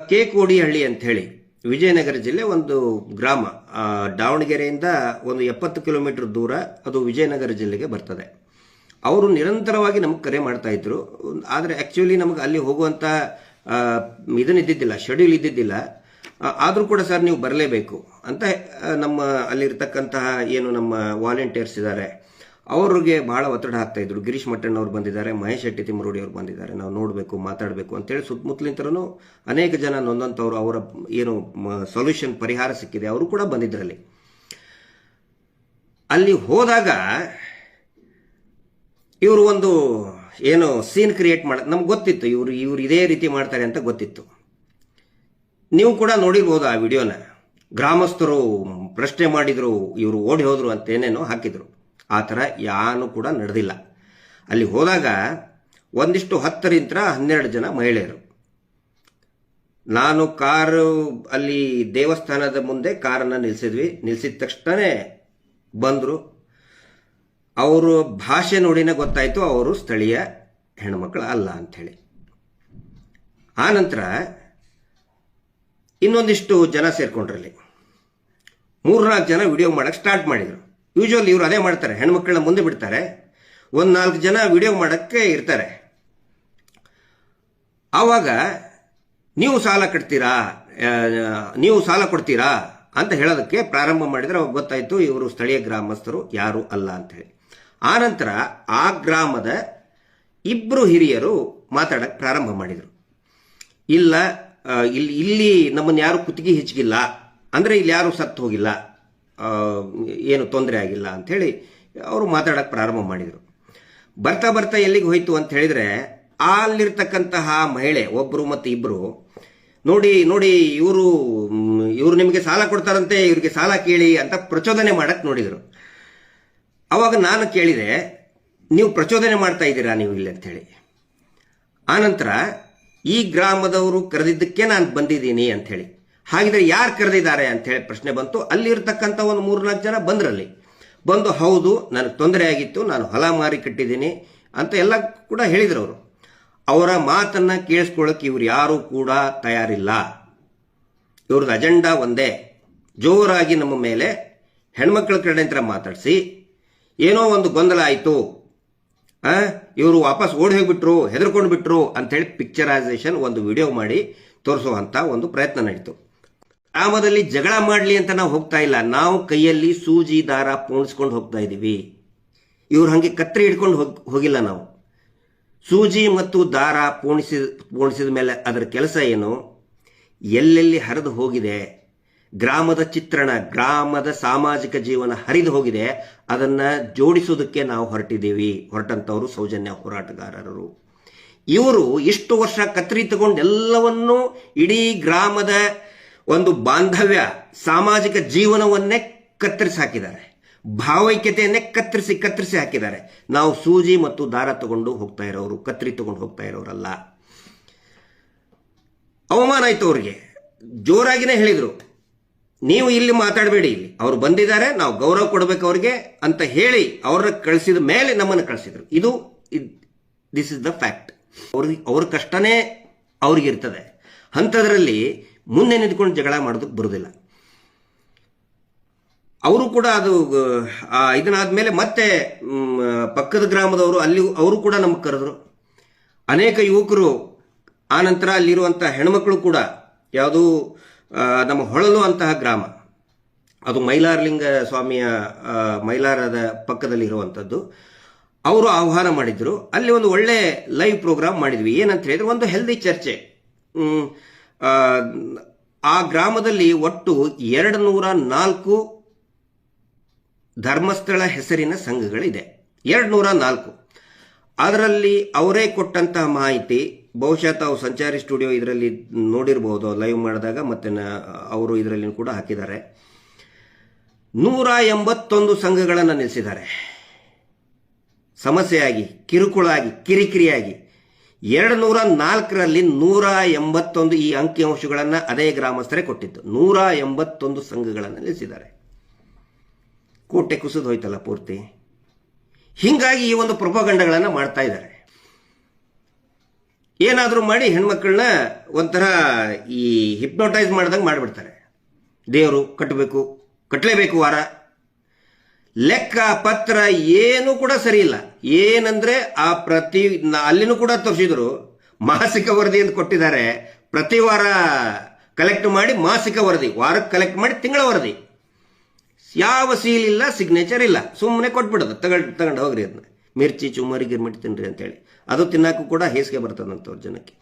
K Kodihalli ಅಂತ ಹೇಳಿ ವಿಜಯನಗರ ಜಿಲ್ಲೆ ಒಂದು ಗ್ರಾಮ. ದಾವಣಗೆರೆಯಿಂದ ಒಂದು ಎಪ್ಪತ್ತು ಕಿಲೋಮೀಟರ್ ದೂರ ಅದು ವಿಜಯನಗರ ಜಿಲ್ಲೆಗೆ ಬರ್ತದೆ. ಅವರು ನಿರಂತರವಾಗಿ ನಮಗೆ ಕರೆ ಮಾಡ್ತಾ ಇದ್ರು. ಆದರೆ ಆ್ಯಕ್ಚುಲಿ ನಮಗೆ ಅಲ್ಲಿ ಹೋಗುವಂಥ ಇದನ್ನ ಇದ್ದಿದ್ದಿಲ್ಲ ಶೆಡ್ಯೂಲ್ ಇದ್ದಿದ್ದಿಲ್ಲ. ಆದರೂ ಕೂಡ ಸರ್ ನೀವು ಬರಲೇಬೇಕು ಅಂತ ನಮ್ಮ ಅಲ್ಲಿರ್ತಕ್ಕಂತಹ ಏನು ನಮ್ಮ ವಾಲಂಟಿಯರ್ಸ್ ಇದ್ದಾರೆ ಅವ್ರಿಗೆ ಭಾಳ ಒತ್ತಡ ಹಾಕ್ತಾ ಇದ್ರು. ಗಿರೀಶ್ ಮಟ್ಟಣ್ಣವ್ರು ಬಂದಿದ್ದಾರೆ, ಮಹೇಶ್ ಶೆಟ್ಟಿ ತಿಮ್ಮರೋಡಿ ಅವರು ಬಂದಿದ್ದಾರೆ. ನಾವು ನೋಡಬೇಕು, ಮಾತಾಡಬೇಕು ಅಂತೇಳಿ ಸುತ್ತಮುತ್ತಲಿಂತರೂ ಅನೇಕ ಜನ ನೊಂದಂಥವ್ರು ಅವರ ಏನು ಸೊಲ್ಯೂಷನ್ ಪರಿಹಾರ ಸಿಕ್ಕಿದೆ. ಅವರು ಕೂಡ ಬಂದಿದ್ದರಲ್ಲಿ ಅಲ್ಲಿ ಹೋದಾಗ ಇವರು ಒಂದು ಏನು ಸೀನ್ ಕ್ರಿಯೇಟ್ ಮಾಡ, ನಮ್ಗೆ ಗೊತ್ತಿತ್ತು, ಇವರು ಇವರು ಇದೇ ರೀತಿ ಮಾಡ್ತಾರೆ ಅಂತ ಗೊತ್ತಿತ್ತು. ನೀವು ಕೂಡ ನೋಡಿರ್ಬೋದು ಆ ವಿಡಿಯೋನ. ಗ್ರಾಮಸ್ಥರು ಪ್ರಶ್ನೆ ಮಾಡಿದರು, ಇವರು ಓಡಿ ಹೋದರು ಅಂತ ಏನೇನೋ ಹಾಕಿದ್ರು. ಆ ಥರ ಯಾನು ಕೂಡ ನಡೆದಿಲ್ಲ. ಅಲ್ಲಿ ಹೋದಾಗ ಒಂದಿಷ್ಟು ಹತ್ತರಿಂದ ಹನ್ನೆರಡು ಜನ ಮಹಿಳೆಯರು. ನಾನು ಕಾರು ಅಲ್ಲಿ ದೇವಸ್ಥಾನದ ಮುಂದೆ ಕಾರನ್ನು ನಿಲ್ಲಿಸಿದ್ವಿ ನಿಲ್ಲಿಸಿದ ತಕ್ಷಣನೇ ಬಂದರು. ಅವರು ಭಾಷೆ ನೋಡಿನೇ ಗೊತ್ತಾಯಿತು, ಅವರು ಸ್ಥಳೀಯ ಹೆಣ್ಮಕ್ಳು ಅಲ್ಲ ಅಂಥೇಳಿ. ಆನಂತರ ಇನ್ನೊಂದಿಷ್ಟು ಜನ ಸೇರಿಕೊಂಡ್ರಲ್ಲಿ. ಮೂರ್ನಾಲ್ಕು ಜನ ವಿಡಿಯೋ ಮಾಡೋಕ್ಕೆ ಸ್ಟಾರ್ಟ್ ಮಾಡಿದರು. ಯೂಶುವಲಿ ಇವರು ಅದೇ ಮಾಡ್ತಾರೆ. ಹೆಣ್ಮಕ್ಳನ್ನ ಮುಂದೆ ಬಿಡ್ತಾರೆ. ಒಂದು ನಾಲ್ಕು ಜನ ವಿಡಿಯೋ ಮಾಡೋಕ್ಕೆ ಇರ್ತಾರೆ. ಆವಾಗ, ನೀವು ಸಾಲ ಕಟ್ತೀರಾ? ನೀವು ಸಾಲ ಕೊಡ್ತೀರಾ? ಅಂತ ಹೇಳೋದಕ್ಕೆ ಪ್ರಾರಂಭ ಮಾಡಿದರೆ ಅವಾಗ ಗೊತ್ತಾಯಿತು, ಇವರು ಸ್ಥಳೀಯ ಗ್ರಾಮಸ್ಥರು, ಯಾರು ಅಲ್ಲ ಅಂತೇಳಿ ಆನಂತರ ಆ ಗ್ರಾಮದ ಇಬ್ಬರು ಹಿರಿಯರು ಮಾತಾಡಕ್ಕೆ ಪ್ರಾರಂಭ ಮಾಡಿದರು. ಇಲ್ಲ ಇಲ್ಲಿ ಇಲ್ಲಿ ನಮ್ಮನ್ನು ಯಾರು ಕುತ್ತಿಗೆ ಹೆಚ್ಚಿಗಿಲ್ಲ ಅಂದರೆ ಇಲ್ಲಿ ಯಾರು ಸತ್ತು ಹೋಗಿಲ್ಲ. ಏನು ತೊಂದರೆ ಆಗಿಲ್ಲ ಅಂಥೇಳಿ ಅವರು ಮಾತಾಡೋಕ್ಕೆ ಪ್ರಾರಂಭ ಮಾಡಿದರು. ಬರ್ತಾ ಬರ್ತಾ ಎಲ್ಲಿಗೆ ಹೋಯಿತು ಅಂತ ಹೇಳಿದರೆ ಅಲ್ಲಿರ್ತಕ್ಕಂತಹ ಮಹಿಳೆ ಒಬ್ಬರು ಮತ್ತು ಇಬ್ಬರು ನೋಡಿ ನೋಡಿ, ಇವರು ಇವರು ನಿಮಗೆ ಸಾಲ ಕೊಡ್ತಾರಂತೆ, ಇವರಿಗೆ ಸಾಲ ಕೇಳಿ ಅಂತ ಪ್ರಚೋದನೆ ಮಾಡಕ್ಕೆ ನೋಡಿದರು. ಅವಾಗ ನಾನು ಕೇಳಿದೆ, ನೀವು ಪ್ರಚೋದನೆ ಮಾಡ್ತಾ ಇದ್ದೀರಾ ನೀವು ಇಲ್ಲಿ ಅಂಥೇಳಿ ಆನಂತರ ಈ ಗ್ರಾಮದವರು ಕರೆದಿದ್ದಕ್ಕೆ ನಾನು ಬಂದಿದ್ದೀನಿ ಅಂಥೇಳಿ ಹಾಗಿದ್ರೆ ಯಾರು ಕರೆದಿದ್ದಾರೆ ಅಂತ ಹೇಳಿ ಪ್ರಶ್ನೆ ಬಂತು. ಅಲ್ಲಿರ್ತಕ್ಕಂಥ ಒಂದು ಮೂರ್ನಾಲ್ಕು ಜನ ಬಂದ್ರಲ್ಲಿ. ಬಂದು, ಹೌದು, ನನಗೆ ತೊಂದರೆ ಆಗಿತ್ತು, ನಾನು ಹೊಲ ಮಾರಿ ಕಟ್ಟಿದ್ದೀನಿ ಅಂತ ಎಲ್ಲ ಕೂಡ ಹೇಳಿದ್ರು ಅವರು. ಅವರ ಮಾತನ್ನು ಕೇಳಿಸ್ಕೊಳ್ಳೋಕೆ ಇವ್ರು ಯಾರೂ ಕೂಡ ತಯಾರಿಲ್ಲ. ಇವ್ರದ್ದು ಅಜೆಂಡಾ ಒಂದೇ. ಜೋರಾಗಿ ನಮ್ಮ ಮೇಲೆ ಹೆಣ್ಮಕ್ಳ ಕಡೆಯಿಂದ ಮಾತಾಡಿಸಿ, ಏನೋ ಒಂದು ಗೊಂದಲ ಆಯಿತು. ಇವರು ವಾಪಸ್ ಓಡಿ ಹೋಗಿಬಿಟ್ರು ಹೆದರ್ಕೊಂಡು ಬಿಟ್ರು ಅಂತೇಳಿ ಪಿಕ್ಚರೈಸೇಷನ್ ಒಂದು ವಿಡಿಯೋ ಮಾಡಿ ತೋರಿಸುವಂಥ ಒಂದು ಪ್ರಯತ್ನ ನಡೀತು. ಗ್ರಾಮದಲ್ಲಿ ಜಗಳ ಮಾಡಲಿ ಅಂತ ನಾವು ಹೋಗ್ತಾ ಇಲ್ಲ. ನಾವು ಕೈಯಲ್ಲಿ ಸೂಜಿ, ದಾರ ಪೋಣಿಸ್ಕೊಂಡು ಹೋಗ್ತಾ ಇದ್ದೀವಿ. ಇವ್ರು ಹಾಗೆ ಕತ್ತರಿ ಹಿಡ್ಕೊಂಡು ಹೋಗ್, ಹೋಗಿಲ್ಲ ನಾವು. ಸೂಜಿ ಮತ್ತು ದಾರ ಪೋಣಿಸಿದ ಪೋಣಿಸಿದ ಮೇಲೆ ಅದರ ಕೆಲಸ ಏನು? ಎಲ್ಲೆಲ್ಲಿ ಹರಿದು ಹೋಗಿದೆ? ಗ್ರಾಮದ ಚಿತ್ರಣ, ಗ್ರಾಮದ ಸಾಮಾಜಿಕ ಜೀವನ ಹರಿದು ಹೋಗಿದೆ. ಅದನ್ನು ಜೋಡಿಸೋದಕ್ಕೆ ನಾವು ಹೊರಟಿದ್ದೀವಿ, ಹೊರಟಂಥವರು ಸೌಜನ್ಯ ಹೋರಾಟಗಾರರು. ಇವರು ಇಷ್ಟು ವರ್ಷ ಕತ್ತರಿ ತಗೊಂಡು ಎಲ್ಲವನ್ನೂ ಇಡೀ ಗ್ರಾಮದ ಒಂದು ಬಾಂಧವ್ಯ ಸಾಮಾಜಿಕ ಜೀವನವನ್ನೇ ಕತ್ತರಿಸಿ ಹಾಕಿದ್ದಾರೆ. ಭಾವೈಕ್ಯತೆಯನ್ನೇ ಕತ್ತರಿಸಿ ಕತ್ತರಿಸಿ ಹಾಕಿದ್ದಾರೆ. ನಾವು ಸೂಜಿ ಮತ್ತು ದಾರ ತಗೊಂಡು ಹೋಗ್ತಾ ಇರೋರು ಕತ್ತರಿ ತಗೊಂಡು ಹೋಗ್ತಾ ಇರೋರಲ್ಲ. ಅವಮಾನ ಆಯ್ತು ಅವ್ರಿಗೆ. ಜೋರಾಗಿನೇ ಹೇಳಿದರು. ನೀವು ಇಲ್ಲಿ ಮಾತಾಡಬೇಡಿ ಇಲ್ಲಿ. ಅವ್ರು ಬಂದಿದ್ದಾರೆ, ನಾವು ಗೌರವ ಕೊಡಬೇಕು ಅವ್ರಿಗೆ ಅಂತ ಹೇಳಿ ಅವ್ರನ್ನ ಕಳಿಸಿದ ಮೇಲೆ ನಮ್ಮನ್ನು ಕಳಿಸಿದ್ರು. ಇದು ದಿಸ್ ಇಸ್ ದ ಫ್ಯಾಕ್ಟ್ ಅವ್ರಿಗೆ, ಅವ್ರ ಕಷ್ಟನೇ ಅವ್ರಿಗಿರ್ತದೆ ಅಂಥದ್ರಲ್ಲಿ ಮುಂದೆ ನಿಂತ್ಕೊಂಡು ಜಗಳ ಮಾಡೋದಕ್ಕೆ ಬರೋದಿಲ್ಲ. ಅವರು ಕೂಡ ಅದು ಆ, ಇದನ್ನಾದ್ಮೇಲೆ ಮತ್ತೆ ಪಕ್ಕದ ಗ್ರಾಮದವರು ಅಲ್ಲಿ ಅವರು ಕೂಡ ನಮಗೆ ಕರೆದ್ರು. ಅನೇಕ ಯುವಕರು ಆನಂತರ ಅಲ್ಲಿರುವಂಥ ಹೆಣ್ಮಕ್ಳು ಕೂಡ ಯಾವುದು ನಮ್ಮ ಹೊಳಲು ಅಂತಹ ಗ್ರಾಮ. ಅದು ಮೈಲಾರಲಿಂಗ ಸ್ವಾಮಿಯ ಮೈಲಾರದ ಪಕ್ಕದಲ್ಲಿ ಇರುವಂಥದ್ದು ಅವರು ಆಹ್ವಾನ ಮಾಡಿದ್ರು. ಅಲ್ಲಿ ಒಂದು ಒಳ್ಳೆ ಲೈವ್ ಪ್ರೋಗ್ರಾಮ್ ಮಾಡಿದ್ವಿ. ಏನಂತ ಹೇಳಿದ್ರೆ ಒಂದು ಹೆಲ್ದಿ ಚರ್ಚೆ. ಆ, ಗ್ರಾಮದಲ್ಲಿ ಒಟ್ಟು ಎರಡು ನೂರ ನಾಲ್ಕು ಧರ್ಮಸ್ಥಳ ಹೆಸರಿನ ಸಂಘಗಳಿದೆ. ಎರಡು ನೂರ ನಾಲ್ಕು. ಅದರಲ್ಲಿ ಅವರೇ ಕೊಟ್ಟಂತಹ ಮಾಹಿತಿ ಬಹುಶಃ ತಾವು ಸಂಚಾರಿ ಸ್ಟುಡಿಯೋ ಇದರಲ್ಲಿ ನೋಡಿರ್ಬೋದು ಲೈವ್ ಮಾಡಿದಾಗ ಮತ್ತೆ ಅವರು ಇದರಲ್ಲಿ ಕೂಡ ಹಾಕಿದ್ದಾರೆ. ನೂರ ಎಂಬತ್ತೊಂದು ಸಂಘಗಳನ್ನು ನಿಲ್ಲಿಸಿದ್ದಾರೆ ಸಮಸ್ಯೆಯಾಗಿ ಕಿರುಕುಳಾಗಿ ಕಿರಿಕಿರಿಯಾಗಿ. ಎರಡು ನೂರ ನಾಲ್ಕರಲ್ಲಿ ನೂರ ಎಂಬತ್ತೊಂದು ಈ ಅಂಕಿಅಂಶಗಳನ್ನು ಅದೇ ಗ್ರಾಮಸ್ಥರೇ ಕೊಟ್ಟಿದ್ದು. ನೂರ ಎಂಬತ್ತೊಂದು ಸಂಘಗಳನ್ನು ನಿಲ್ಲಿಸಿದ್ದಾರೆ. ಕೋಟೆ ಕುಸಿದು ಹೋಯ್ತಲ್ಲ ಪೂರ್ತಿ. ಹಿಂಗಾಗಿ ಈ ಒಂದು ಪ್ರಪಗಂಡಗಳನ್ನು ಮಾಡ್ತಾ ಇದ್ದಾರೆ. ಏನಾದರೂ ಮಾಡಿ ಹೆಣ್ಮಕ್ಳನ್ನ ಒಂಥರ ಈ ಹಿಪ್ನೋಟೈಸ್ ಮಾಡ್ದಂಗೆ ಮಾಡಿಬಿಡ್ತಾರೆ. ದೇವರು ಕಟ್ಟಬೇಕು ಕಟ್ಟಲೇಬೇಕು ವಾರ. ಲೆಕ್ಕ ಪತ್ರ ಏನು ಕೂಡ ಸರಿ ಇಲ್ಲ ಏನಂದ್ರೆ ಆ ಪ್ರತಿ ಅಲ್ಲಿನೂ ಕೂಡ ತೋರಿಸಿದ್ರು, ಮಾಸಿಕ ವರದಿ ಅಂತ ಕೊಟ್ಟಿದ್ದಾರೆ. ಪ್ರತಿ ವಾರ ಕಲೆಕ್ಟ್ ಮಾಡಿ ಮಾಸಿಕ ವರದಿ, ವಾರಕ್ಕೆ ಕಲೆಕ್ಟ್ ಮಾಡಿ ತಿಂಗಳ ವರದಿ. ಯಾವ ಸೀಲ್ ಇಲ್ಲ ಸಿಗ್ನೇಚರ್ ಇಲ್ಲ. ಸುಮ್ಮನೆ ಕೊಟ್ಬಿಡೋದು, ತಗೊಂಡು ತಗೊಂಡು ಹೋಗ್ರಿ ಅದನ್ನ ಮಿರ್ಚಿ ಚುಮ್ಮರಿ ಗಿರ್ಮಿಟ್ ತಿನ್ರಿ ಅಂತೇಳಿ. ಅದು ತಿನ್ನಕ್ಕೂ ಕೂಡ ಹೇಸಿಗೆ ಬರ್ತದಂತವ್ರ ಜನಕ್ಕೆ.